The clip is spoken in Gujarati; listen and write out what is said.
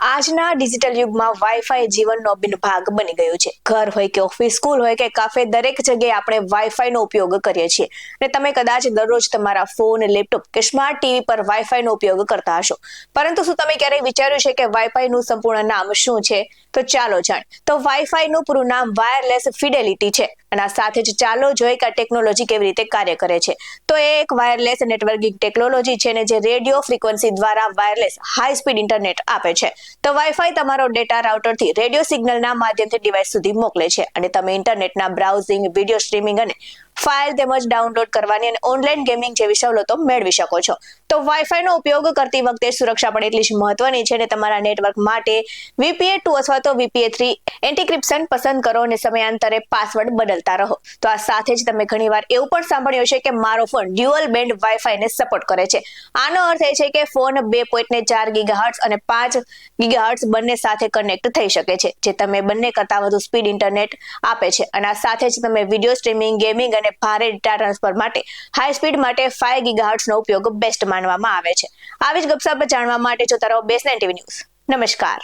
આજના ડિજિટલ યુગમાં વાઈફાઈ જીવનનો અભિન્ન ભાગ બની ગયો છે. ઘર હોય કે ઓફિસ, સ્કૂલ હોય કે કાફે દરેક જગ્યાએ આપણે વાઈફાઈનો ઉપયોગ કરીએ છીએ. અને તમે કદાચ દરરોજ તમારા ફોન લેપટોપ કે સ્માર્ટ ટીવી પર વાઈફાઈનો ઉપયોગ કરતા હશો. પરંતુ શું તમે ક્યારેય વિચાર્યું છે કે વાઈફાઈનું સંપૂર્ણ નામ શું છે? તો ચાલો જાણ તો વાઈફાઈનું પૂરું નામ વાયરલેસ ફિડેલિટી છે. અને આ સાથે જ ચાલો જોઈએ કે આ ટેકનોલોજી કેવી રીતે કાર્ય કરે છે. તો એ એક વાયરલેસ નેટવર્કિંગ ટેકનોલોજી છે ને જે રેડિયો ફ્રીક્વન્સી દ્વારા વાયરલેસ હાઈ સ્પીડ ઇન્ટરનેટ આપે છે. તો વાઈફાઈ તમારો ડેટા રાઉટરથી રેડિયો સિગ્નલના માધ્યમથી ડિવાઇસ સુધી મોકલે છે. અને તમે ઇન્ટરનેટના બ્રાઉઝિંગ વીડિયો સ્ટ્રીમિંગ અને ફાઇલ તેમજ ડાઉનલોડ કરવાની અને ઓનલાઈન ગેમિંગ જેવી સવલતો મેળવી શકો છો. તો વાઈફાઈનો ઉપયોગ કરતી વખતે સુરક્ષા પણ એટલી જ મહત્વની છે અને તમારા નેટવર્ક માટે વીપીએ ટુ અથવા તો વીપીએ થ્રી એન્ટીક્રિપ્શન પસંદ કરો અને સમયાંતરે પાસવર્ડ બદલતા રહો. તો આ સાથે જ તમે ઘણીવાર એવું પણ સાંભળ્યું છે કે મારો ફોન ડ્યુઅલ બેન્ડ વાઈફાઈને સપોર્ટ કરે છે. આનો અર્થ એ છે કે ફોન બે પોઈન્ટ ને ચાર ગીગાહર્ટ્સ અને પાંચ ગીગાહર્ટ્સ બંને સાથે કનેક્ટ થઈ શકે છે, જે તમે બંને કરતાં વધુ સ્પીડ ઇન્ટરનેટ આપે છે. અને આ સાથે જ તમે વીડિયો સ્ટ્રીમિંગ, ગેમિંગ અને ભારે ડેટા ટ્રાન્સફર માટે હાઈ સ્પીડ માટે ફાઈવ ગીગાહર્ટ્સનો ઉપયોગ બેસ્ટ માનવામાં આવે છે. આવી જ ગપસપ જાણવા માટે જોતા રહો બેસનાઇન ટીવી ન્યૂઝ. નમસ્કાર.